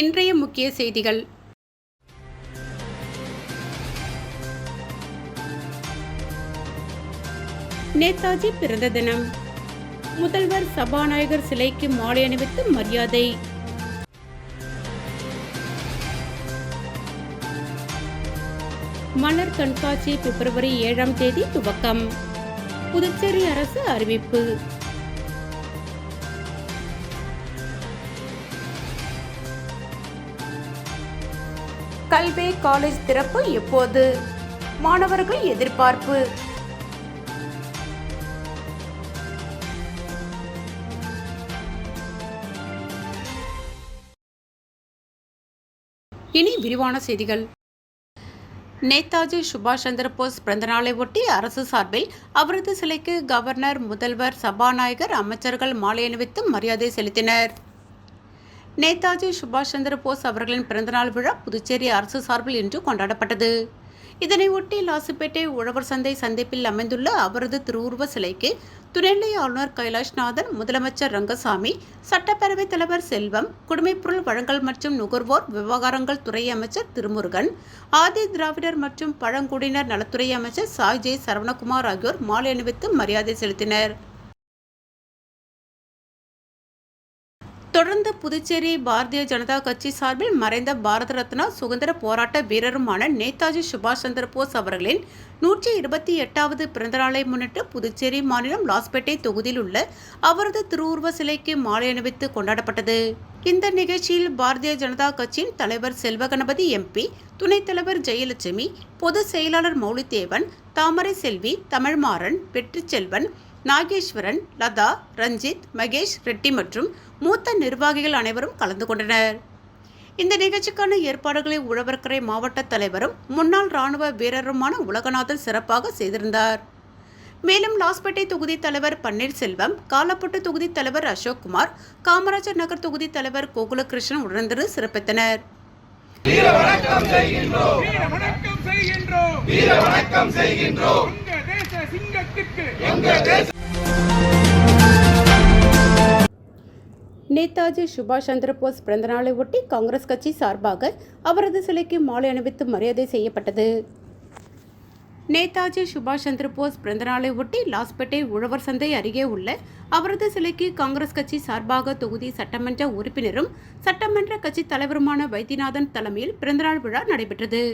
இன்றைய முக்கிய செய்திகள். நேதாஜி பிறந்த தினம். முதல்வர் சபாநாயகர் சிலைக்கு மாலை அணிவித்து மரியாதை. மலர் கண்காட்சி பிப்ரவரி ஏழாம் தேதி துவக்கம். புதுச்சேரி அரசு அறிவிப்பு. கல்வே காலேஜ் திறப்பு எப்போது? மாணவர்கள் எதிர்பார்ப்பு. இனி விரிவான செய்திகள். நேதாஜி சுபாஷ் சந்திர போஸ் பிறந்தநாளை ஒட்டி அரசு சார்பில் அவரது சிலைக்கு கவர்னர் முதல்வர் சபாநாயகர் அமைச்சர்கள் மாலை அணிவித்து மரியாதை செலுத்தினர். நேதாஜி சுபாஷ் சந்திர போஸ் அவர்களின் பிறந்தநாள் விழா புதுச்சேரி அரசு சார்பில் இன்று கொண்டாடப்பட்டது. இதனையொட்டி லாசிப்பேட்டை லாசுப்பேட்டை உழவர் சந்தை சந்திப்பில் அமைந்துள்ள அவரது திருவுருவ சிலைக்கு துணைநிலை ஆளுநர் கைலாஷ்நாதன் முதலமைச்சர் ரங்கசாமி சட்டப்பேரவைத் தலைவர் செல்வம் குடிமைப்பொருள் வழங்கல் மற்றும் நுகர்வோர் விவகாரங்கள் துறை அமைச்சர் திருமுருகன் ஆதி திராவிடர் மற்றும் பழங்குடியினர் நலத்துறை அமைச்சர் சாய் ஜெய் சரவணகுமார் ஆகியோர் மாலை அணிவித்து மரியாதை செலுத்தினர். தொடர்ந்து புதுச்சேரி பாரதிய ஜனதா கட்சி சார்பில் மறைந்த பாரத ரத்னா சுதந்திர போராட்ட வீரருமான நேதாஜி சுபாஷ் சந்திர போஸ் அவர்களின் நூற்றி இருபத்தி எட்டாவது பிறந்தநாளை முன்னிட்டு புதுச்சேரி மாநிலம் லாஸ்பேட்டை தொகுதியில் உள்ள அவரது திருவுருவ சிலைக்கு மாலை அணிவித்து கொண்டாடப்பட்டது. இந்த நிகழ்ச்சியில் பாரதிய ஜனதா கட்சியின் தலைவர் செல்வகணபதி எம்பி துணைத் தலைவர் ஜெயலட்சுமி பொதுச் செயலாளர் மௌலிதேவன் தாமரை செல்வி தமிழ்மாறன் வெற்றிச்செல்வன் நாகேஸ்வரன் லதா ரஞ்சித் மகேஷ் ரெட்டி மற்றும் மூத்த நிர்வாகிகள் அனைவரும் கலந்து கொண்டனர். இந்த நிகழ்ச்சிக்கான ஏற்பாடுகளை உழவர்கரை மாவட்ட தலைவரும் முன்னாள் ராணுவ வீரருமான உலகநாதன் சிறப்பாக செய்திருந்தார். மேலும் லாஸ்பேட்டை தொகுதி தலைவர் பன்னீர்செல்வம் காலப்பட்டு தொகுதி தலைவர் அசோக்குமார் காமராஜர் நகர் தொகுதி தலைவர் கோகுலகிருஷ்ணன் உடனிருந்து சிறப்பித்தனர். வீர வணக்கம் செய்கின்றோம். நேதாஜி சுபாஷ் சந்திரபோஸ் பிறந்தநாளை ஒட்டி காங்கிரஸ் கட்சி சார்பாக அவரது சிலைக்கு மாலை அணிவித்து மரியாதை செய்யப்பட்டது. நேதாஜி சுபாஷ் சந்திரபோஸ் பிறந்தநாளை ஒட்டி லாஸ்பேட்டை உழவர் சந்தை அருகே உள்ள அவரது சிலைக்கு காங்கிரஸ் கட்சி சார்பாக தொகுதி சட்டமன்ற உறுப்பினரும் சட்டமன்ற கட்சி தலைவருமான வைத்தியநாதன் தலைமையில் பிறந்தநாள் விழா நடைபெற்றது.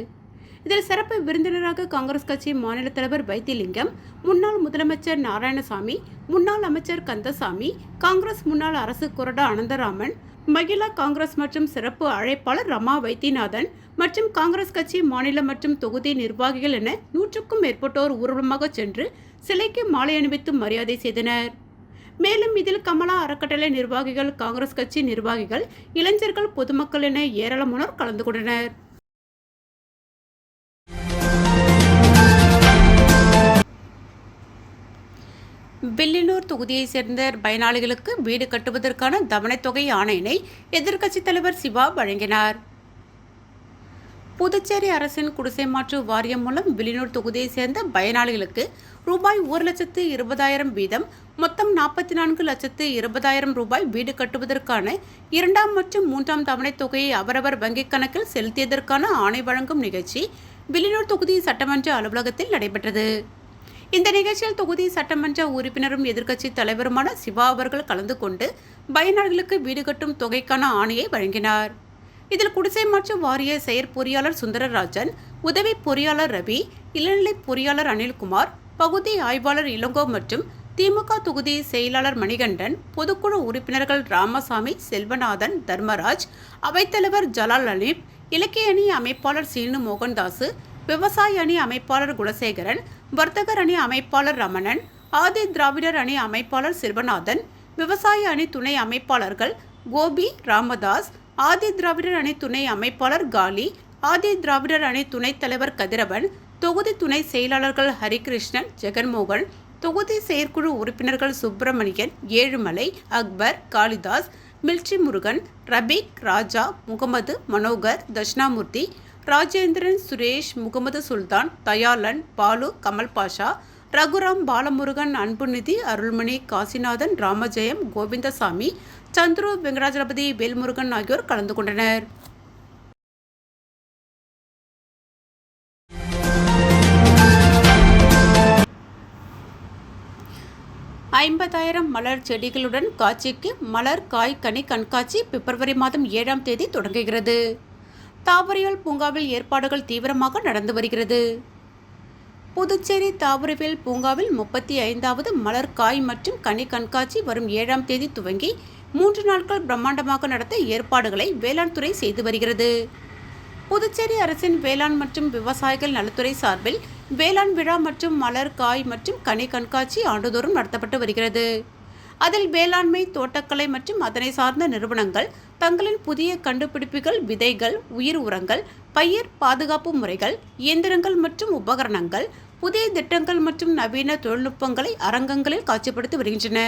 இதில் சிறப்பு விருந்தினராக காங்கிரஸ் கட்சி மாநில தலைவர் வைத்திலிங்கம் முன்னாள் முதலமைச்சர் நாராயணசாமி முன்னாள் அமைச்சர் கந்தசாமி காங்கிரஸ் முன்னாள் அரசு கொறடா அனந்தராமன் மகிழா காங்கிரஸ் மற்றும் சிறப்பு அழைப்பாளர் ரமா வைத்தியநாதன் மற்றும் காங்கிரஸ் கட்சி மாநில மற்றும் தொகுதி நிர்வாகிகள் என நூற்றுக்கும் மேற்பட்டோர் ஊர்வலமாக சென்று சிலைக்கு மாலை அணிவித்து மரியாதை செய்தனர். மேலும் இதில் கமலா அறக்கட்டளை நிர்வாகிகள் காங்கிரஸ் கட்சி நிர்வாகிகள் இளைஞர்கள் பொதுமக்கள் என ஏராளமானோர் கலந்து கொண்டனர். வில்லியனூர் தொகுதியைச் சேர்ந்த பயனாளிகளுக்கு வீடு கட்டுவதற்கான தவணைத்தொகை ஆணையினை எதிர்க்கட்சித் தலைவர் சிவா வழங்கினார். புதுச்சேரி அரசின் குடிசை மாற்று வாரியம் மூலம் வில்லியனூர் தொகுதியைச் சேர்ந்த பயனாளிகளுக்கு ரூபாய் ஒரு லட்சத்து இருபதாயிரம் வீதம் மொத்தம் நாற்பத்தி நான்கு லட்சத்து இருபதாயிரம் ரூபாய் வீடு கட்டுவதற்கான இரண்டாம் மற்றும் மூன்றாம் தவணைத் தொகையை அவரவர் வங்கிக் கணக்கில் செலுத்தியதற்கான ஆணை வழங்கும் நிகழ்ச்சி வில்லியனூர் தொகுதி சட்டமன்ற அலுவலகத்தில் நடைபெற்றது. இந்த நிகழ்ச்சியில் தொகுதி சட்டமன்ற உறுப்பினரும் எதிர்க்கட்சி தலைவருமான சிவா அவர்கள் கலந்து கொண்டு பயனாளிகளுக்கு வீடு கட்டும் தொகைக்கான ஆணையை வழங்கினார். இதில் குடிசை மாற்று வாரிய செயற்பொறியாளர் சுந்தரராஜன் உதவி பொறியாளர் ரவி இளநிலை பொறியாளர் அனில்குமார் பகுதி ஆய்வாளர் இளங்கோ மற்றும் திமுக தொகுதி செயலாளர் மணிகண்டன் பொதுக்குழு உறுப்பினர்கள் ராமசாமி செல்வநாதன் தர்மராஜ் அவைத்தலைவர் ஜலால் அலீப் இலக்கிய அணி அமைப்பாளர் சீனு மோகன்தாசு விவசாய அணி அமைப்பாளர் குலசேகரன் வர்த்தகர் அணி அமைப்பாளர் ரமணன் ஆதி திராவிடர் அணி அமைப்பாளர் சிறுவநாதன் விவசாய அணி துணை அமைப்பாளர்கள் கோபி ராமதாஸ் ஆதி திராவிடர் அணி துணை அமைப்பாளர் காலி ஆதி திராவிடர் அணி துணைத் தலைவர் கதிரவன் தொகுதி துணை செயலாளர்கள் ஹரிகிருஷ்ணன் ஜெகன்மோகன் தொகுதி செயற்குழு உறுப்பினர்கள் சுப்பிரமணியன் ஏழுமலை அக்பர் காளிதாஸ் மில்ச்சி முருகன் ரபீக் ராஜா முகமது மனோகர் தட்சிணாமூர்த்தி ராஜேந்திரன் சுரேஷ் முகமது சுல்தான் தயாளன் பாலு கமல் பாஷா ரகுராம் பாலமுருகன் அன்புநிதி அருள்மணி காசிநாதன் ராமஜெயம் கோவிந்தசாமி சந்துரு வெங்கடாஜலபதி வேல்முருகன் ஆகியோர் கலந்து கொண்டனர். ஐம்பதாயிரம் மலர் செடிகளுடன் காட்சிக்கு மலர் காய் கனி கண்காட்சி பிப்ரவரி மாதம் ஏழாம் தேதி தொடங்குகிறது. தாவரவியல் பூங்காவில் ஏற்பாடுகள் தீவிரமாக நடந்து வருகிறது. புதுச்சேரி தாவரவியல் பூங்காவில் முப்பத்தி ஐந்தாவது மலர் காய் மற்றும் கனி கண்காட்சி வரும் ஏழாம் தேதி துவங்கி மூன்று நாட்கள் பிரம்மாண்டமாக நடத்த ஏற்பாடுகளை வேளாண் துறை செய்து வருகிறது. புதுச்சேரி அரசின் வேளாண் மற்றும் விவசாயிகள் நலத்துறை சார்பில் வேளாண் விழா மற்றும் மலர் காய் மற்றும் கனி கண்காட்சி ஆண்டுதோறும் நடத்தப்பட்டு வருகிறது. அதில் வேளாண்மை தோட்டக்கலை மற்றும் அதனை சார்ந்த நிறுவனங்கள் தங்களின் புதிய கண்டுபிடிப்புகள் விதைகள் உயிர் உரங்கள் பயிர் பாதுகாப்பு முறைகள் இயந்திரங்கள் மற்றும் உபகரணங்கள் புதிய திட்டங்கள் மற்றும் நவீன தொழில்நுட்பங்களை அரங்கங்களில் காட்சிப்படுத்தி வருகின்றன.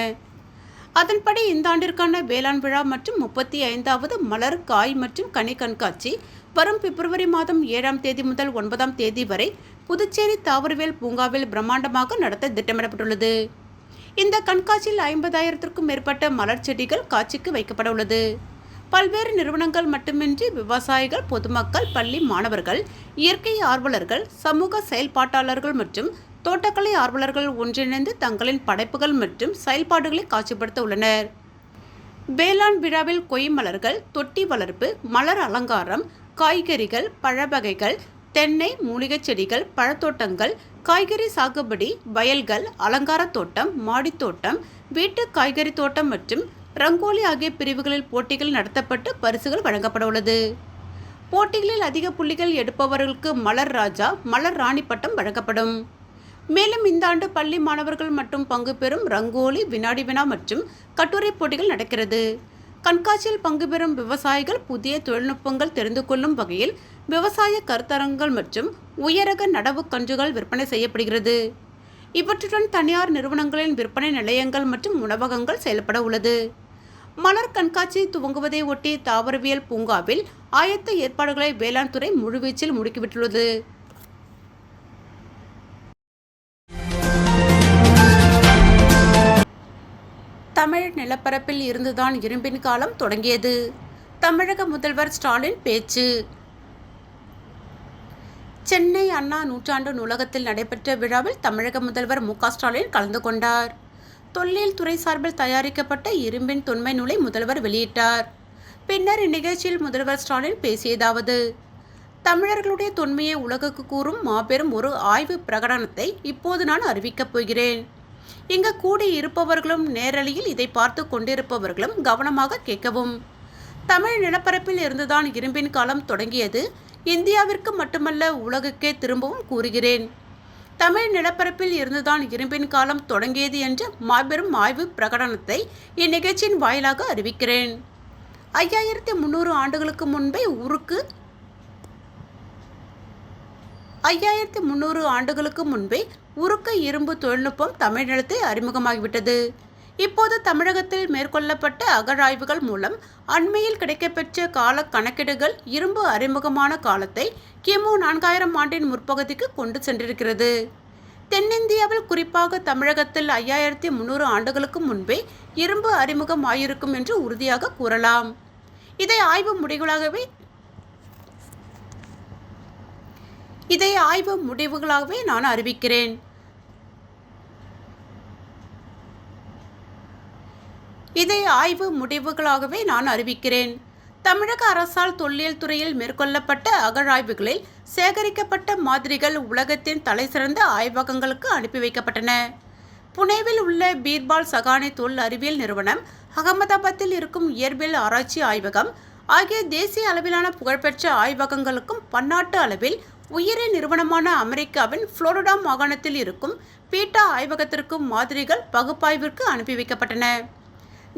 அதன்படி இந்த ஆண்டிற்கான வேளாண் விழா மற்றும் முப்பத்தி ஐந்தாவது மலர் காய் மற்றும் கனி கண்காட்சி வரும் பிப்ரவரி மாதம் ஏழாம் தேதி முதல் ஒன்பதாம் தேதி வரை புதுச்சேரி தாவரவியல் பூங்காவில் பிரம்மாண்டமாக நடத்த திட்டமிடப்பட்டுள்ளது. இந்த கண்காட்சியில் ஐம்பதாயிரத்திற்கும் மேற்பட்ட மலர் செடிகள் காட்சிக்கு வைக்கப்பட உள்ளது. பல்வேறு நிறுவனங்கள் மட்டுமின்றி விவசாயிகள் பொதுமக்கள் பள்ளி மாணவர்கள் இயற்கை ஆர்வலர்கள் சமூக செயல்பாட்டாளர்கள் மற்றும் தோட்டக்கலை ஆர்வலர்கள் ஒன்றிணைந்து தங்களின் படைப்புகள் மற்றும் செயல்பாடுகளை காட்சிப்படுத்த உள்ளனர். வேளாண் விழாவில் கொய் மலர்கள் தொட்டி வளர்ப்பு மலர் அலங்காரம் காய்கறிகள் பழ வகைகள் தென்னை மூலிகைச் செடிகள் பழத்தோட்டங்கள் காய்கறி சாகுபடி வயல்கள் அலங்கார தோட்டம் மாடித் தோட்டம் வீட்டு காய்கறி தோட்டம் மற்றும் ரங்கோலி ஆகிய பிரிவுகளில் போட்டிகள் நடத்தப்பட்டு பரிசுகள் வழங்கப்பட உள்ளது. போட்டிகளில் அதிக புள்ளிகள் எடுப்பவர்களுக்கு மலர் ராஜா மலர் ராணி பட்டம் வழங்கப்படும். மேலும் இந்த ஆண்டு பள்ளி மாணவர்கள் மற்றும் பங்கு பெறும் ரங்கோலி வினாடி வினா மற்றும் கட்டுரை போட்டிகள் நடக்கிறது. கண்காட்சியில் பங்கு பெறும் விவசாயிகள் புதிய தொழில்நுட்பங்கள் தெரிந்து கொள்ளும் வகையில் விவசாய கருத்தரங்கள் மற்றும் உயரக நடவு கன்றுகள் விற்பனை செய்யப்படுகிறது. இவற்றுடன் தனியார் நிறுவனங்களின் விற்பனை நிலையங்கள் மற்றும் உணவகங்கள் செயல்பட உள்ளது. மலர் கண்காட்சி துவங்குவதை ஒட்டி தாவரவியல் பூங்காவில் ஆயத்த ஏற்பாடுகளை வேளாண் துறை முழுவீச்சில் முடுக்கிவிட்டுள்ளது. தமிழ் நிலப்பரப்பில் இருந்துதான் இரும்பின் காலம் தொடங்கியது. தமிழக முதல்வர் ஸ்டாலின் பேச்சு. சென்னை அண்ணா நூற்றாண்டு நூலகத்தில் நடைபெற்ற விழாவில் தமிழக முதல்வர் மு ஸ்டாலின் கலந்து கொண்டார். தொல்லியல் துறை சார்பில் தயாரிக்கப்பட்ட இரும்பின் தொன்மை நூலை முதல்வர் வெளியிட்டார். பின்னர் இந்நிகழ்ச்சியில் முதல்வர் ஸ்டாலின் பேசியதாவது தமிழர்களுடைய தொன்மையை உலகுக்கு கூறும் மாபெரும் ஒரு ஆய்வு பிரகடனத்தை இப்போது நான் அறிவிக்கப் போகிறேன். இங்கு கூடி இருப்பவர்களும் நேரலையில் இதை பார்த்து கொண்டிருப்பவர்களும் கவனமாக கேட்கவும். தமிழ் நிலப்பரப்பில் இருந்துதான் இரும்பின் காலம் தொடங்கியது. இந்தியாவிற்கு மட்டுமல்ல உலகுக்கே திரும்பவும் கூறுகிறேன். தமிழ் நிலப்பரப்பில் இருந்துதான் இரும்பின் காலம் தொடங்கியது என்ற மாபெரும் ஆய்வு பிரகடனத்தை இந்நிகழ்ச்சியின் வாயிலாக அறிவிக்கிறேன். ஐயாயிரத்தி முந்நூறு ஆண்டுகளுக்கு முன்பே உருக்கு ஐயாயிரத்தி முந்நூறு ஆண்டுகளுக்கு முன்பே உருக்க இரும்பு தொழில்நுட்பம் தமிழ்நிலத்தில் அறிமுகமாகிவிட்டது. இப்போது தமிழகத்தில் மேற்கொள்ளப்பட்ட அகழாய்வுகள் மூலம் அண்மையில் கிடைக்கப்பெற்ற கால கணக்கீடுகள் இரும்பு அறிமுகமான காலத்தை கிமு நான்காயிரம் ஆண்டின் முற்பகுதிக்கு கொண்டு சென்றிருக்கிறது. தென்னிந்தியாவில் குறிப்பாக தமிழகத்தில் ஐயாயிரத்தி முந்நூறு ஆண்டுகளுக்கு முன்பே இரும்பு அறிமுகம் ஆயிருக்கும் என்று உறுதியாக கூறலாம். இதை ஆய்வு முடிவுகளாகவே இதை ஆய்வு முடிவுகளாகவே நான் அறிவிக்கிறேன். இதை ஆய்வு முடிவுகளாகவே நான் அறிவிக்கிறேன். தமிழக அரசால் தொல்லியல் துறையில் மேற்கொள்ளப்பட்ட அகழாய்வுகளில் சேகரிக்கப்பட்ட மாதிரிகள் உலகத்தின் தலைசிறந்த ஆய்வகங்களுக்கு அனுப்பி வைக்கப்பட்டன. புனேவில் உள்ள பீர்பால் சகானி தொல் அறிவியல் நிறுவனம் அகமதாபாத்தில் இருக்கும் இயற்பியல் ஆராய்ச்சி ஆய்வகம் ஆகிய தேசிய அளவிலான புகழ்பெற்ற ஆய்வகங்களுக்கும் பன்னாட்டு அளவில் உயிரி நிறுவனமான அமெரிக்காவின் புளோரிடா மாகாணத்தில் இருக்கும் பீட்டா ஆய்வகத்திற்கும் மாதிரிகள் பகுப்பாய்விற்கு அனுப்பி வைக்கப்பட்டன.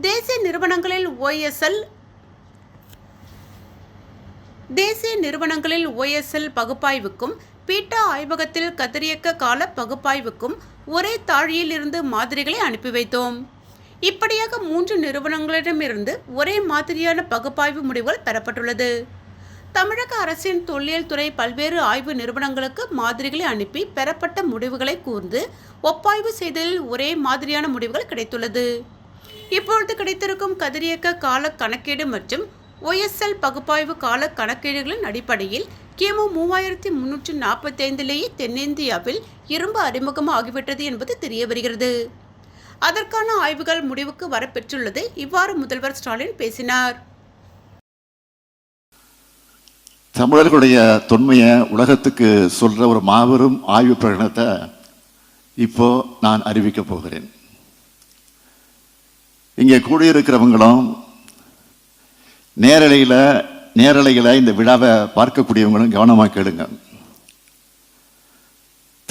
தேசிய நிறுவனங்களில் ஓஎஸ்எல் தேசிய நிறுவனங்களில் ஓஎஸ்எல் பகுப்பாய்வுக்கும் பீட்டா ஆய்வகத்தில் கதிரியக்க கால பகுப்பாய்வுக்கும் ஒரே தாழியில் இருந்து மாதிரிகளை அனுப்பி வைத்தோம். இப்படியாக மூன்று நிறுவனங்களிடமிருந்து ஒரே மாதிரியான பகுப்பாய்வு முடிவுகள் பெறப்பட்டுள்ளது தமிழக அரசின் தொல்லியல் துறை பல்வேறு ஆய்வு நிறுவனங்களுக்கு மாதிரிகளை அனுப்பி பெறப்பட்ட முடிவுகளை கூர்ந்து ஒப்பாய்வு செய்ததில் ஒரே மாதிரியான முடிவுகள் கிடைத்துள்ளது. இப்பொழுது கிடைத்திருக்கும் கதிரியக்க கால கணக்கீடு மற்றும் ஒஎஸ்எல் பகுப்பாய்வு கால கணக்கீடுகளின் அடிப்படையில் கிமு மூவாயிரத்தி முன்னூற்றி நாற்பத்தைந்திலேயே தென்னிந்தியாவில் இரும்பு அறிமுகம் ஆகிவிட்டது என்பது தெரிய வருகிறது அதற்கான ஆய்வுகள் முடிவுக்கு வரப்பெற்றுள்ளது இவ்வாறு முதல்வர் ஸ்டாலின் பேசினார். தமிழர்களுடைய தொன்மையை உலகத்துக்கு சொல்ற ஒரு மாபெரும் ஆய்வு பிரகடனத்தை இப்போ நான் அறிவிக்கப் போகிறேன். இங்கே கூடியிருக்கிறவங்களும் நேரலையில் நேரலையில் இந்த விழாவை பார்க்கக்கூடியவங்களும் கவனமாக கேளுங்க.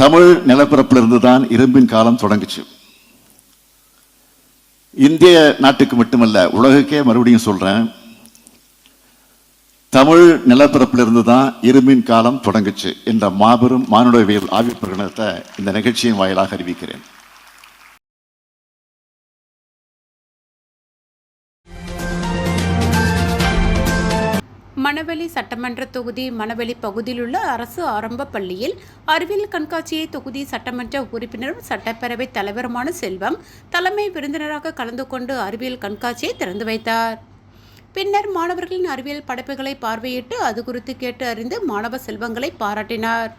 தமிழ் நிலப்பரப்பிலிருந்து தான் இரும்பின் காலம் தொடங்குச்சு. இந்திய நாட்டுக்கு மட்டுமல்ல உலகுக்கே மறுபடியும் சொல்றேன். தமிழ் நிலப்பரப்பிலிருந்து தான் இரும்பின் காலம் தொடங்குச்சு என்ற மாபெரும் மானுடவியல் ஆய்வு பிரகடனத்தை இந்த நிகழ்ச்சியின் வாயிலாக அறிவிக்கிறேன். மணவெளி சட்டமன்ற தொகுதி மணவெளி பகுதியில் உள்ள அரசு ஆரம்ப பள்ளியில் அறிவியல் கண்காட்சியை தொகுதி சட்டமன்ற உறுப்பினரும் சட்டப்பேரவை தலைவருமான செல்வம் தலைமை விருந்தினராக கலந்து கொண்டு அறிவியல் கண்காட்சியை திறந்து வைத்தார். பின்னர் மாணவர்களின் அறிவியல் படைப்புகளை பார்வையிட்டு அது குறித்து கேட்டு அறிந்து மாணவ செல்வங்களை பாராட்டினார்.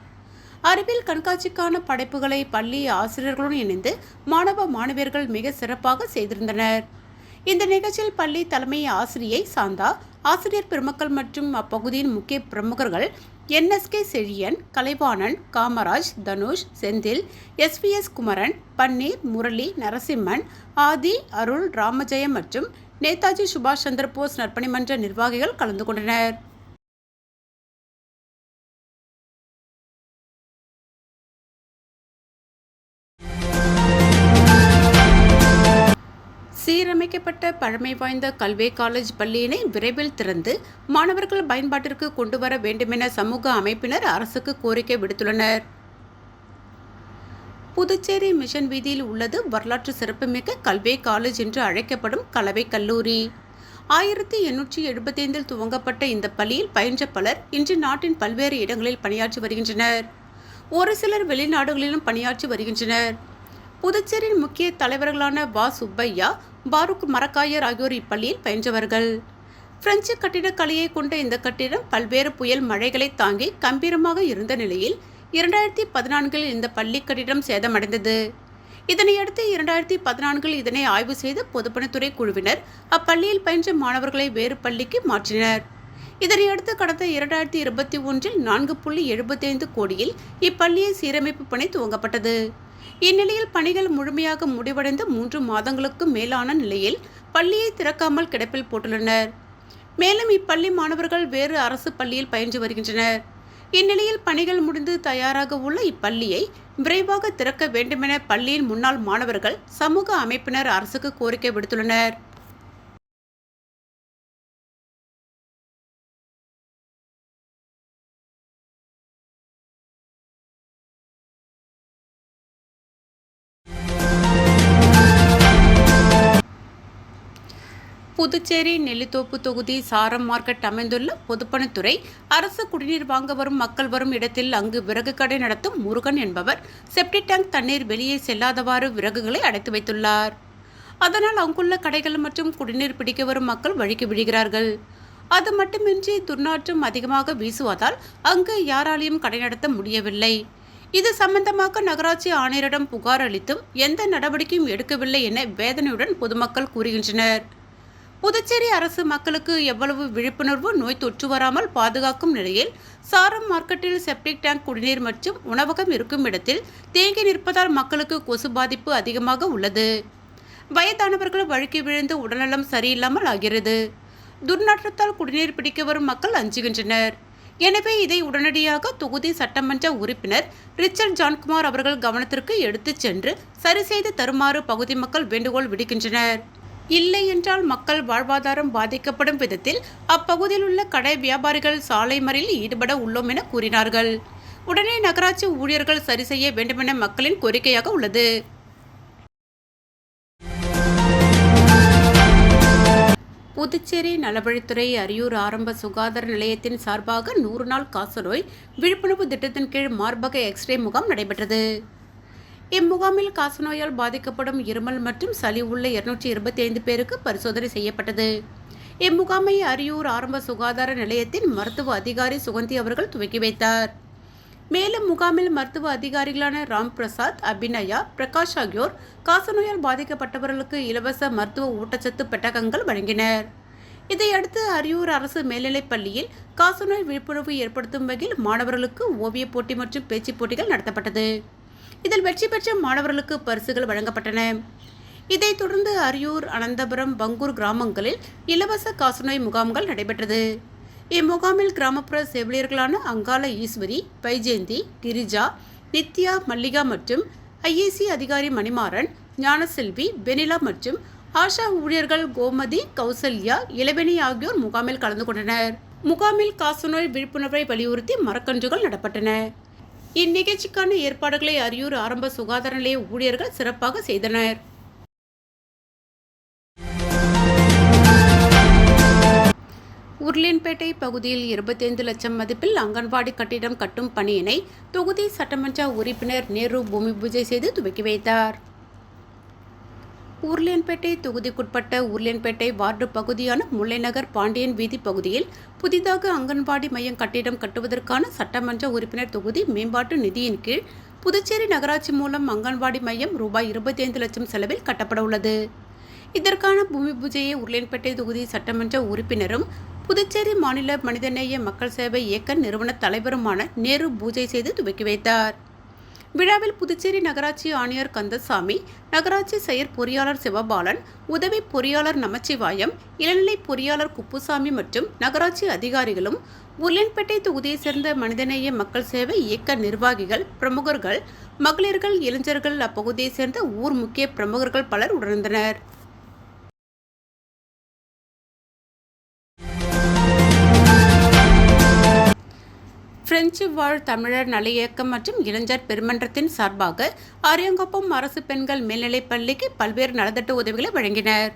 அறிவியல் கண்காட்சிக்கான படைப்புகளை பள்ளி ஆசிரியர்களுடன் இணைந்து மாணவ மாணவியர்கள் மிக சிறப்பாக செய்திருந்தனர். இந்த நிகழ்ச்சியில் பள்ளி தலைமை ஆசிரியை சாந்தா ஆசிரியர் பெருமக்கள் மற்றும் அப்பகுதியின் முக்கிய பிரமுகர்கள் என்எஸ்கே செழியன் கலைவாணன் காமராஜ் தனுஷ் செந்தில் எஸ்விஎஸ் குமரன் பன்னீர் முரளி நரசிம்மன் ஆதி அருள் ராமஜெயம் மற்றும் நேதாஜி சுபாஷ் சந்திர போஸ் நற்பணி மன்ற நிர்வாகிகள் கலந்து கொண்டனர். சீரமைக்கப்பட்ட பழமை வாய்ந்த கல்வே காலேஜ் பள்ளியினை விரைவில் திறந்து மாணவர்கள் பயன்பாட்டிற்கு கொண்டு வர வேண்டுமென சமூக அமைப்பினர் அரசுக்கு கோரிக்கை விடுத்துள்ளனர். புதுச்சேரி மிஷன் வீதியில் உள்ளது வரலாற்று சிறப்புமிக்க கல்வே காலேஜ் என்று அழைக்கப்படும் கலவை கல்லூரி. ஆயிரத்தி எண்ணூற்றி எழுபத்தைந்தில் துவங்கப்பட்ட இந்த பள்ளியில் பயின்ற பலர் இன்று நாட்டின் பல்வேறு இடங்களில் பணியாற்றி வருகின்றனர். ஒரு சிலர் வெளிநாடுகளிலும் பணியாற்றி வருகின்றனர். புதுச்சேரியின் முக்கிய தலைவர்களான வா. சுப்பையா பாருக் மரக்காயர் ஆகியோர் இப்பள்ளியில் பயின்றவர்கள். பிரெஞ்சு கட்டிடக்கலையை கொண்ட இந்த கட்டிடம் பல்வேறு புயல் மழைகளை தாங்கி கம்பீரமாக இருந்த நிலையில் இரண்டாயிரத்தி பதினான்கில் இந்த பள்ளி கட்டிடம் சேதமடைந்தது. இதனையடுத்து இரண்டாயிரத்தி பதினான்கில் இதனை ஆய்வு செய்த பொதுப்பணித்துறை குழுவினர் அப்பள்ளியில் பயின்ற மாணவர்களை வேறு பள்ளிக்கு மாற்றினர். இதனையடுத்து கடந்த இரண்டாயிரத்தி இருபத்தி ஒன்றில் நான்கு புள்ளி எழுபத்தைந்து கோடியில் இப்பள்ளியை சீரமைப்பு பணி துவங்கப்பட்டது. இந்நிலையில் பணிகள் முழுமையாக முடிவடைந்து மூன்று மாதங்களுக்கு மேலான நிலையில் பள்ளியை திறக்காமல் கிடப்பில் போட்டுள்ளனர். மேலும் இப்பள்ளி மாணவர்கள் வேறு அரசு பள்ளியில் பயின்று வருகின்றனர். இந்நிலையில் பணிகள் முடிந்து தயாராக உள்ள இப்பள்ளியை விரைவாக திறக்க வேண்டுமென பள்ளியின் முன்னாள் மாணவர்கள் சமூக அமைப்பினர் அரசுக்கு கோரிக்கை விடுத்துள்ளனர். புதுச்சேரி நெல்லித்தோப்பு தொகுதி சாரம் மார்க்கெட் அமைந்துள்ள பொதுப்பணித்துறை அரசு குடிநீர் வாங்க வரும் மக்கள் வரும் இடத்தில் அங்கு விறகு கடை நடத்தும் முருகன் என்பவர் செப்டி டேங்க் தண்ணீர் வெளியே செல்லாதவாறு விறகுகளை அடைத்து வைத்துள்ளார். அதனால் அங்குள்ள கடைகள் மற்றும் குடிநீர் பிடிக்க வரும் மக்கள் வழிக்கு விழுகிறார்கள் அது மட்டுமின்றி துர்நாற்றம் அதிகமாக வீசுவதால் அங்கு யாராலையும் கடை நடத்த முடியவில்லை. இது சம்பந்தமாக நகராட்சி ஆணையரிடம் புகார் அளித்தும் எந்த நடவடிக்கையும் எடுக்கவில்லை என வேதனையுடன் பொதுமக்கள் கூறுகின்றனர். புதுச்சேரி அரசு மக்களுக்கு எவ்வளவு விழிப்புணர்வு நோய் தொற்று வராமல் பாதுகாக்கும் நிலையில் சாரம் மார்க்கெட்டில் செப்டிக் டேங்க் குடிநீர் மற்றும் உணவகம் இருக்கும் இடத்தில் தேங்கி நிற்பதால் மக்களுக்கு கொசு பாதிப்பு அதிகமாக உள்ளது. வயதானவர்கள் வழுக்கி விழுந்து உடல்நலம் சரியில்லாமல் ஆகிறது. துர்நாற்றத்தால் குடிநீர் பிடிக்க வரும் மக்கள் அஞ்சுகின்றனர். எனவே இதை உடனடியாக தொகுதி சட்டமன்ற உறுப்பினர் ரிச்சர்ட் ஜான்குமார் அவர்கள் கவனத்திற்கு எடுத்துச் சென்று சரி செய்து தருமாறு பகுதி மக்கள் வேண்டுகோள் விடுக்கின்றனர். இல்லை என்றால் மக்கள் வாழ்வாதாரம் பாதிக்கப்படும் விதத்தில் அப்பகுதியில் உள்ள கடை வியாபாரிகள் சாலை மறியலில் ஈடுபட உள்ளோம் என கூறினார்கள். உடனே நகராட்சி ஊழியர்கள் சரி செய்ய வேண்டுமென மக்களின் கோரிக்கையாக உள்ளது. புதுச்சேரி நலவழித்துறை அரியூர் ஆரம்ப சுகாதார நிலையத்தின் சார்பாக நூறு நாள் காசநோய் விழிப்புணர்வு திட்டத்தின் கீழ் மார்பக எக்ஸ்ரே முகாம் நடைபெற்றது. இம்முகாமில் காசநோயால் பாதிக்கப்படும் இருமல் மற்றும் சளி உள்ள இருநூற்றி இருபத்தி ஐந்து பேருக்கு பரிசோதனை செய்யப்பட்டது. இம்முகாமை அரியூர் ஆரம்ப சுகாதார நிலையத்தின் மருத்துவ அதிகாரி சுகந்தி அவர்கள் துவக்கி வைத்தார். மேலும் முகாமில் மருத்துவ அதிகாரிகளான ராம் பிரசாத் அபிநயா பிரகாஷ் ஆகியோர் காசநோயால் பாதிக்கப்பட்டவர்களுக்கு இலவச மருத்துவ ஊட்டச்சத்து பெட்டகங்கள் வழங்கினர். இதையடுத்து அரியூர் அரசு மேல்நிலைப் பள்ளியில் காசநோய் விழிப்புணர்வு ஏற்படுத்தும் வகையில் மாணவர்களுக்கு ஓவியப் போட்டி மற்றும் பேச்சுப் போட்டிகள் நடத்தப்பட்டது. இதில் வெற்றி பெற்ற மாணவர்களுக்கு பரிசுகள் வழங்கப்பட்டன. இதைத் தொடர்ந்து அரியூர் அனந்தபுரம் பங்கூர் கிராமங்களில் இலவச காசநோய் முகாம்கள் நடைபெற்றது. இம்முகாமில் கிராமப்புற செவிலியர்களான அங்காள ஈஸ்வரி பைஜெயந்தி கிரிஜா நித்யா மல்லிகா மற்றும் ஐஏசி அதிகாரி மணிமாறன் ஞானசெல்வி பெனிலா மற்றும் ஆஷா ஊழியர்கள் கோமதி கௌசல்யா இளவெனி ஆகியோர் முகாமில் கலந்து கொண்டனர். முகாமில் காசநோய் விழிப்புணர்வை வலியுறுத்தி மரக்கன்றுகள் நடப்பட்டன. இந்நிகழ்ச்சிக்கான ஏற்பாடுகளை அரியூர் ஆரம்ப சுகாதார நிலைய ஊழியர்கள் சிறப்பாக செய்தனர். உருளின்பேட்டை பகுதியில் இருபத்தைந்து லட்சம் மதிப்பில் அங்கன்வாடி கட்டிடம் கட்டும் பணியினை தொகுதி சட்டமன்ற உறுப்பினர் நேரு பூமி பூஜை செய்து துவக்கி வைத்தார். உருளியன்பேட்டை தொகுதிக்குட்பட்ட உருளியன்பேட்டை வார்டு பகுதியான முல்லைநகர் பாண்டியன் வீதி பகுதியில் புதிதாக அங்கன்வாடி மையம் கட்டிடம் கட்டுவதற்கான சட்டமன்ற உறுப்பினர் தொகுதி மேம்பாட்டு நிதியின் கீழ் புதுச்சேரி நகராட்சி மூலம் அங்கன்வாடி மையம் ரூபாய் இருபத்தி ஐந்து லட்சம் செலவில் கட்டப்பட உள்ளது. இதற்கான பூமி பூஜையை உருளையன்பேட்டை தொகுதி சட்டமன்ற உறுப்பினரும் புதுச்சேரி மாநில மனிதநேய மக்கள் சேவை இயக்க நிறுவன தலைவருமான நேரு பூஜை செய்து துவக்கி வைத்தார். விழாவில் புதுச்சேரி நகராட்சி ஆணையர் கந்தசாமி நகராட்சி செயற் பொறியாளர் சிவபாலன் உதவி பொறியாளர் நமச்சிவாயம் இளநிலை பொறியாளர் குப்புசாமி மற்றும் நகராட்சி அதிகாரிகளும் உருளையன்பேட்டை தொகுதியைச் சேர்ந்த மனிதநேய மக்கள் சேவை இயக்க நிர்வாகிகள் பிரமுகர்கள் மகளிர்கள் இளைஞர்கள் அப்பகுதியைச் சேர்ந்த ஊர் முக்கிய பிரமுகர்கள் பலர் உணர்ந்தனர் பிரெஞ்சு வாழ் தமிழர் நல இயக்கம் மற்றும் இளைஞர் பெருமன்றத்தின் சார்பாக அரியங்கோப்பம் அரசு பெண்கள் மேல்நிலைப் பள்ளிக்கு பல்வேறு நலத்திட்ட உதவிகளை வழங்கினர்.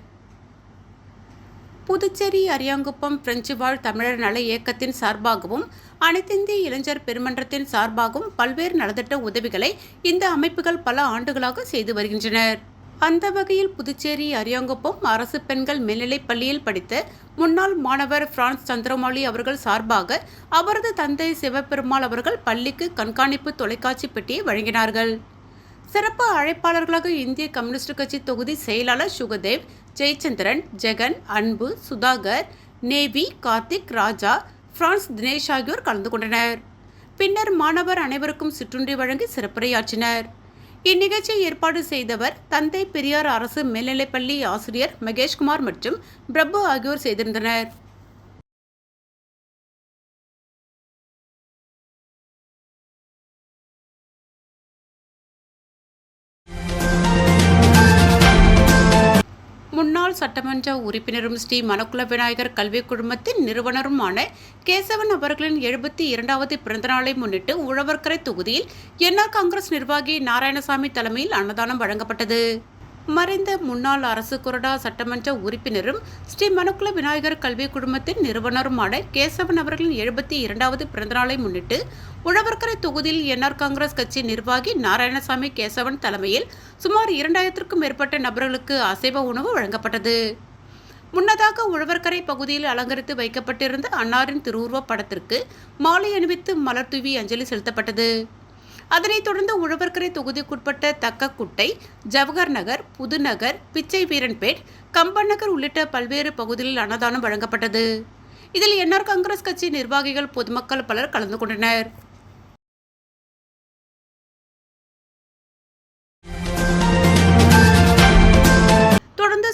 புதுச்சேரி அரியாங்குப்பம் பிரெஞ்சு வாழ் தமிழர் நல இயக்கத்தின் சார்பாகவும் அனைத்திந்திய இளைஞர் பெருமன்றத்தின் சார்பாகவும் பல்வேறு நலத்திட்ட உதவிகளை இந்த அமைப்புகள் பல ஆண்டுகளாக செய்து வருகின்றனர். அந்த வகையில் புதுச்சேரி அரியாங்குப்பம் அரசு பெண்கள் மேல்நிலைப் பள்ளியில் படித்த முன்னாள் மாணவர் பிரான்ஸ் சந்திரமௌலி அவர்கள் சார்பாக அவரது தந்தை சிவபெருமாள் அவர்கள் பள்ளிக்கு கண்காணிப்பு தொலைக்காட்சி பெட்டியை வழங்கினார்கள். சிறப்பு அழைப்பாளர்களாக இந்திய கம்யூனிஸ்ட் கட்சி தொகுதி செயலாளர் சுகதேவ் ஜெயச்சந்திரன் ஜெகன் அன்பு சுதாகர் நேவி கார்த்திக் ராஜா பிரான்ஸ் தினேஷ் ஆகியோர் கலந்து கொண்டனர். பின்னர் மாணவர் அனைவருக்கும் சிற்றுண்டி வழங்கி சிறப்புரையாற்றினர். இந்நிகழ்ச்சியை ஏற்பாடு செய்தவர் தந்தை பெரியார் அரசு மேல்நிலைப்பள்ளி ஆசிரியர் மகேஷ்குமார் மற்றும் பிரபு ஆகியோர் செய்திருந்தனர். முன்னாள் சட்டமன்ற உறுப்பினரும் ஸ்ரீ மணக்குல விநாயகர் கல்வி குழுமத்தின் நிறுவனருமான கேசவன் அவர்களின் எழுபத்தி இரண்டாவது பிறந்தநாளை முன்னிட்டு உழவர்கரை தொகுதியில் என்ஆர் காங்கிரஸ் நிர்வாகி நாராயணசாமி தலைமையில் அன்னதானம் வழங்கப்பட்டது. மறைந்த முன்னாள் அரசு கொறடா சட்டமன்ற உறுப்பினரும் ஸ்ரீ மனுக்குல விநாயகர் கல்வி குழுமத்தின் நிறுவனருமான கேசவன் அவர்களின் எழுபத்தி இரண்டாவது பிறந்தநாளை முன்னிட்டு உழவர்கரை தொகுதியில் என்ஆர் காங்கிரஸ் கட்சி நிர்வாகி நாராயணசாமி கேசவன் தலைமையில் சுமார் இரண்டாயிரத்திற்கும் மேற்பட்ட நபர்களுக்கு அசைவ உணவு வழங்கப்பட்டது. முன்னதாக உழவர்கரை பகுதியில் அலங்கரித்து வைக்கப்பட்டிருந்த அன்னாரின் திருவுருவப் படத்திற்கு மாலை அணிவித்து மலர் தூவி அஞ்சலி செலுத்தப்பட்டது. அதனைத் தொடர்ந்து உழவர்கரை தொகுதிக்குட்பட்ட தக்கக்குட்டை ஜவஹர் நகர் புதுநகர் பிச்சை வீரன்பேட் கம்பன் நகர் உள்ளிட்ட பல்வேறு பகுதிகளில் அன்னதானம் வழங்கப்பட்டது. இதில் என்ஆர் காங்கிரஸ் கட்சி நிர்வாகிகள் பொதுமக்கள் பலர் கலந்து கொண்டனர்.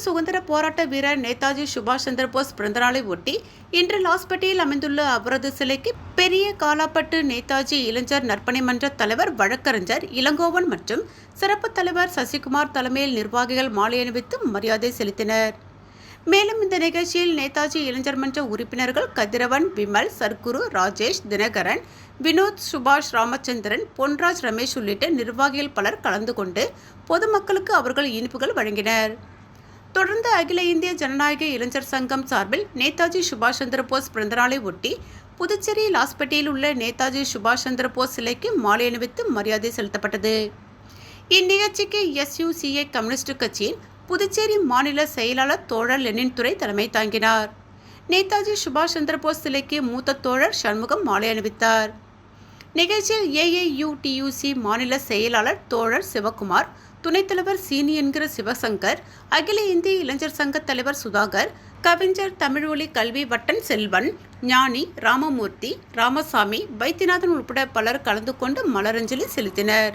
சுதந்திர போராட்ட வீரர் நேதாஜி சுபாஷ் சந்திர போஸ் பிறந்தநாளை ஒட்டி இன்று லாஸ்பேட்டையில் அமைந்துள்ள அவரது சிலைக்கு பெரிய காலாப்பட்டு நேதாஜி இளைஞர் நற்பணி மன்ற தலைவர் வழக்கறிஞர் இளங்கோவன் மற்றும் சிறப்பு தலைவர் சசிகுமார் தலைமையில் நிர்வாகிகள் மாலை அணிவித்து மரியாதை செலுத்தினர். மேலும் இந்த நிகழ்ச்சியில் நேதாஜி இளைஞர் மன்ற உறுப்பினர்கள் கதிரவன் விமல் சர்க்குரு ராஜேஷ் தினகரன் வினோத் சுபாஷ் ராமச்சந்திரன் பொன்ராஜ் ரமேஷ் உள்ளிட்ட நிர்வாகிகள் பலர் கலந்து கொண்டு பொதுமக்களுக்கு அவர்கள் இனிப்புகள் வழங்கினர். தொடர்ந்து அகில இந்திய ஜனநாயக இளைஞர் சங்கம் சார்பில் நேதாஜி சுபாஷ் சந்திர போஸ் பிறந்தநாளை ஒட்டி புதுச்சேரி லாஸ்பேட்டையில் உள்ள நேதாஜி சுபாஷ் சந்திர போஸ் சிலைக்கு மாலை அணிவித்து மரியாதை செலுத்தப்பட்டது. இந்நிகழ்ச்சிக்கு எஸ்யூசிஏ கம்யூனிஸ்ட் கட்சியின் புதுச்சேரி மாநில செயலாளர் தோழர் லெனின் துறை தலைமை தாங்கினார். நேதாஜி சுபாஷ் சந்திர போஸ் சிலைக்கு மூத்த தோழர் சண்முகம் மாலை அணிவித்தார். நிகழ்ச்சியில் ஏஏயுடியூசி மாநில செயலாளர் தோழர் சிவகுமார் துணைத் தலைவர் சீனி என்கிற சிவசங்கர் அகில இந்திய இளைஞர் சங்க தலைவர் சுதாகர் கவிஞர் தமிழ்வொலி கல்வி வட்டன் செல்வன் ஞானி ராமமூர்த்தி ராமசாமி வைத்தியநாதன் உட்பட பலர் கலந்து கொண்டு மலரஞ்சலி செலுத்தினர்.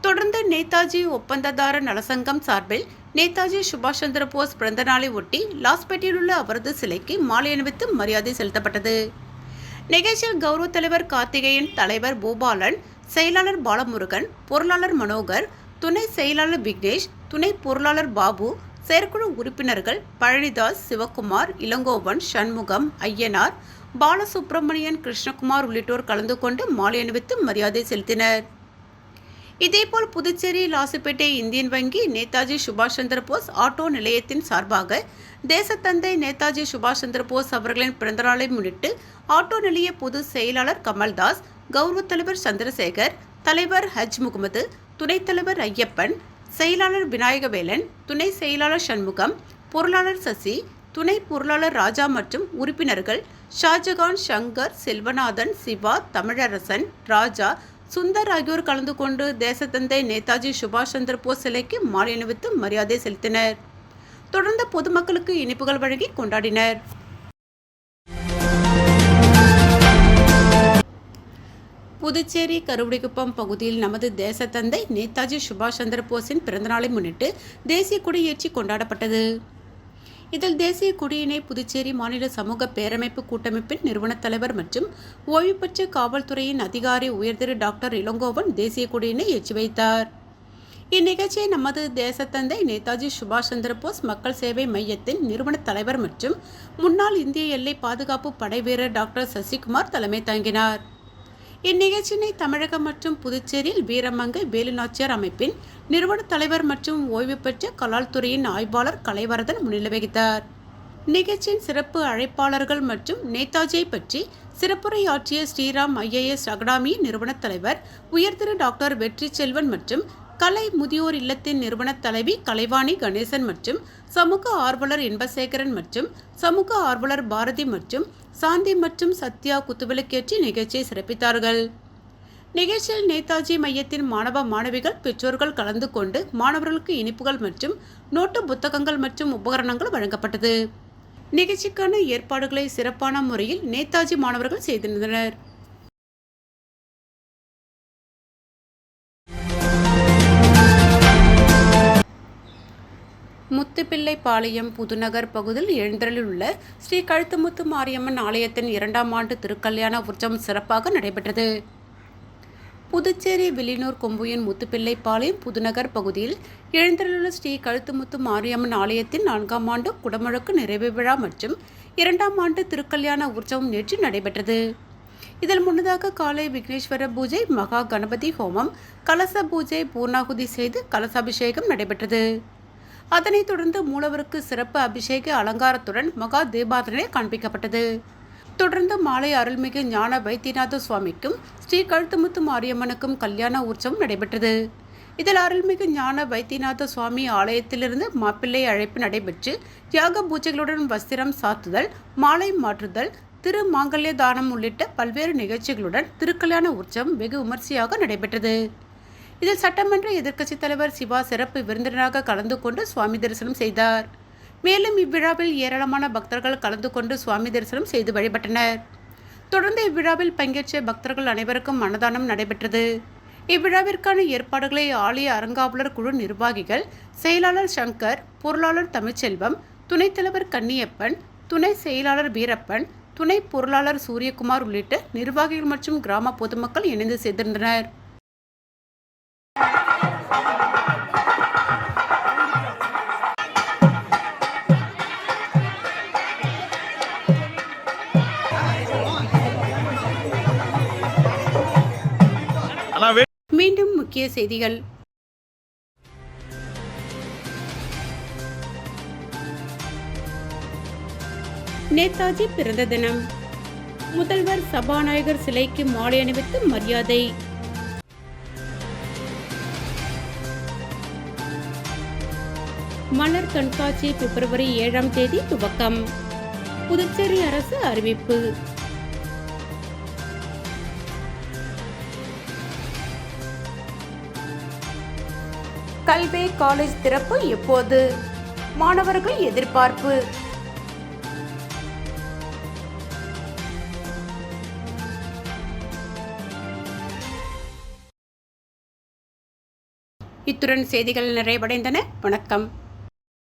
தொடர்ந்து நேதாஜி ஒப்பந்ததார நலசங்கம் சார்பில் நேதாஜி சுபாஷ் சந்திர போஸ் பிறந்தநாளை ஒட்டி லாஸ்பேட்டையில் உள்ள அவரது சிலைக்கு மாலை அணிவித்து மரியாதை செலுத்தப்பட்டது. நிகழ்ச்சியில் கௌரவ தலைவர் கார்த்திகேயன் தலைவர் பூபாலன் செயலாளர் பாலமுருகன் பொருளாளர் மனோகர் துணை செயலாளர் விக்னேஷ் துணை பொருளாளர் பாபு செயற்குழு உறுப்பினர்கள் பழனிதாஸ் சிவகுமார் இளங்கோவன் சண்முகம் ஐயனார் பாலசுப்பிரமணியன் கிருஷ்ணகுமார் உள்ளிட்டோர் கலந்து கொண்டு மாலை அணிவித்து மரியாதை செலுத்தினர். இதேபோல் புதுச்சேரி லாசுப்பேட்டை இந்தியன் வங்கி நேதாஜி சுபாஷ் சந்திர போஸ் ஆட்டோ நிலையத்தின் சார்பாக தேசத்தந்தை நேதாஜி சுபாஷ் சந்திர போஸ் அவர்களின் பிறந்தநாளை முன்னிட்டு ஆட்டோ நிலைய பொது செயலாளர் கமல்தாஸ் கௌரவ தலைவர் சந்திரசேகர் தலைவர் ஹஜ் முகமது துணைத் தலைவர் ஐயப்பன் செயலாளர் விநாயகவேலன் துணை செயலாளர் சண்முகம் பொருளாளர் சசி துணை பொருளாளர் ராஜா மற்றும் உறுப்பினர்கள் ஷாஜகான் சங்கர் செல்வநாதன் சிவா தமிழரசன் ராஜா சுந்தர் ஆகியோர் கலந்து கொண்டு தேசத்தந்தை நேதாஜி சுபாஷ் சந்திர போஸ் சிலைக்கு மாலை அணிவித்து மரியாதை செலுத்தினர். தொடர்ந்து பொதுமக்களுக்கு இனிப்புகள் வழங்கி கொண்டாடினர். புதுச்சேரி கருவடிக்குப்பம் பகுதியில் நமது தேசத்தந்தை நேதாஜி சுபாஷ் சந்திர போஸின் பிறந்தநாளை முன்னிட்டு தேசிய கொடி ஏற்றி கொண்டாடப்பட்டது. இதில் தேசிய கொடியினை புதுச்சேரி மாநில சமூக பேரமைப்பு கூட்டமைப்பின் நிறுவனத் தலைவர் மற்றும் ஓய்வு பெற்ற காவல்துறையின் அதிகாரி உயர்திரு டாக்டர் இளங்கோவன் தேசிய கொடியினை ஏற்றி வைத்தார். இந்நிகழ்ச்சியை நமது தேசத்தந்தை நேதாஜி சுபாஷ் சந்திர போஸ் மக்கள் சேவை மையத்தின் நிறுவனத் தலைவர் மற்றும் முன்னாள் இந்திய எல்லை பாதுகாப்பு படை வீரர் டாக்டர் சசிகுமார் தலைமை தாங்கினார். இந்நிகழ்ச்சியினை தமிழகம் மற்றும் புதுச்சேரியில் வீரமங்கை வேலுநாச்சியார் அமைப்பின் நிறுவன தலைவர் மற்றும் ஓய்வு பெற்ற கலால்துறையின் ஆய்வாளர் கலைவரதன் முன்னிலை வகித்தார். நிகழ்ச்சியின் சிறப்பு அழைப்பாளர்கள் மற்றும் நேதாஜியை பற்றி சிறப்புரையாற்றிய ஸ்ரீராம் ஐஏஎஸ் அகாடமி நிறுவனத் தலைவர் உயர்திரு டாக்டர் வெற்றி செல்வன் மற்றும் கலை முதியோர் இல்லத்தின் நிறுவனத் தலைவி கலைவாணி கணேசன் மற்றும் சமூக ஆர்வலர் இன்பசேகரன் மற்றும் சமூக ஆர்வலர் பாரதி மற்றும் சாந்தி மற்றும் சத்யா குத்துவிளக்கேற்றி நிகழ்ச்சியை சிறப்பித்தார்கள். நிகழ்ச்சியில் நேதாஜி மையத்தின் மாணவ மாணவிகள் பெற்றோர்கள் கலந்து கொண்டு மாணவர்களுக்கு இனிப்புகள் மற்றும் நோட்டு புத்தகங்கள் மற்றும் உபகரணங்கள் வழங்கப்பட்டது. நிகழ்ச்சிக்கான ஏற்பாடுகளை சிறப்பான முறையில் நேதாஜி மாணவர்கள் செய்திருந்தனர். முத்துப்பிள்ளைப்பாளையம் புதுநகர் பகுதியில் எழுந்தருளில் ஸ்ரீ கழுத்துமுத்து மாரியம்மன் ஆலயத்தின் இரண்டாம் ஆண்டு திருக்கல்யாண உற்சவம் சிறப்பாக நடைபெற்றது. புதுச்சேரி வில்லியனூர் கொம்புயின் முத்துப்பிள்ளைப்பாளையம் புதுநகர் பகுதியில் எழுந்தருளுள்ள ஸ்ரீ கழுத்துமுத்து மாரியம்மன் ஆலயத்தின் நான்காம் ஆண்டு குடமுழக்கு நிறைவு விழா மற்றும் இரண்டாம் ஆண்டு திருக்கல்யாண உற்சவம் நேற்று நடைபெற்றது. இதில் முன்னதாக காலை விக்னேஸ்வர பூஜை மகா கணபதி ஹோமம் கலச பூஜை பூர்ணாகுதி செய்து கலசாபிஷேகம் நடைபெற்றது. அதனைத் தொடர்ந்து மூலவருக்கு சிறப்பு அபிஷேக அலங்காரத்துடன் மகா தீபாதனை காண்பிக்கப்பட்டது. தொடர்ந்து மாலை அருள்மிகு ஞான வைத்தியநாத சுவாமிக்கும் ஸ்ரீ கழுத்துமுத்து மாரியம்மனுக்கும் கல்யாண உற்சவம் நடைபெற்றது. இதில் அருள்மிகு ஞான வைத்தியநாத சுவாமி ஆலயத்திலிருந்து மாப்பிள்ளை அழைப்பு நடைபெற்று தியாக பூஜைகளுடன் வஸ்திரம் சாத்துதல் மாலை மாற்றுதல் திரு மாங்கல்ய தானம் உள்ளிட்ட பல்வேறு நிகழ்ச்சிகளுடன் திருக்கல்யாண உற்சவம் வெகு விமர்சையாக நடைபெற்றது. இதில் சட்டமன்ற எதிர்க்கட்சித் தலைவர் சிவா சிறப்பு விருந்தினராக கலந்து கொண்டு சுவாமி தரிசனம் செய்தார். மேலும் இவ்விழாவில் ஏராளமான பக்தர்கள் கலந்து கொண்டு சுவாமி தரிசனம் செய்து வழிபட்டனர். தொடர்ந்து இவ்விழாவில் பங்கேற்ற பக்தர்கள் அனைவருக்கும் அன்னதானம் நடைபெற்றது. இவ்விழாவிற்கான ஏற்பாடுகளை ஆலய அறங்காவலர் குழு நிர்வாகிகள் செயலாளர் சங்கர் பொருளாளர் தமிழ்ச்செல்வம் துணைத் தலைவர் கன்னியப்பன் துணை செயலாளர் வீரப்பன் துணை பொருளாளர் சூரியகுமார் உள்ளிட்ட நிர்வாகிகள் மற்றும் கிராம பொதுமக்கள் இணைந்து செய்திருந்தனர் மீண்டும் முக்கிய செய்திகள். நேதாஜி பிறந்த தினம். முதல்வர் சபாநாயகர் சிலைக்கு மாலை அணிவித்து மரியாதை. மலர் கண்காட்சி பிப்ரவரி ஏழாம் தேதி துவக்கம். புதுச்சேரி அரசு அறிவிப்பு. கல்வே காலேஜ் திறப்பு எப்போது? மாணவர்கள் எதிர்பார்ப்பு. இத்துடன் செய்திகள் நிறைவடைந்தன. வணக்கம்.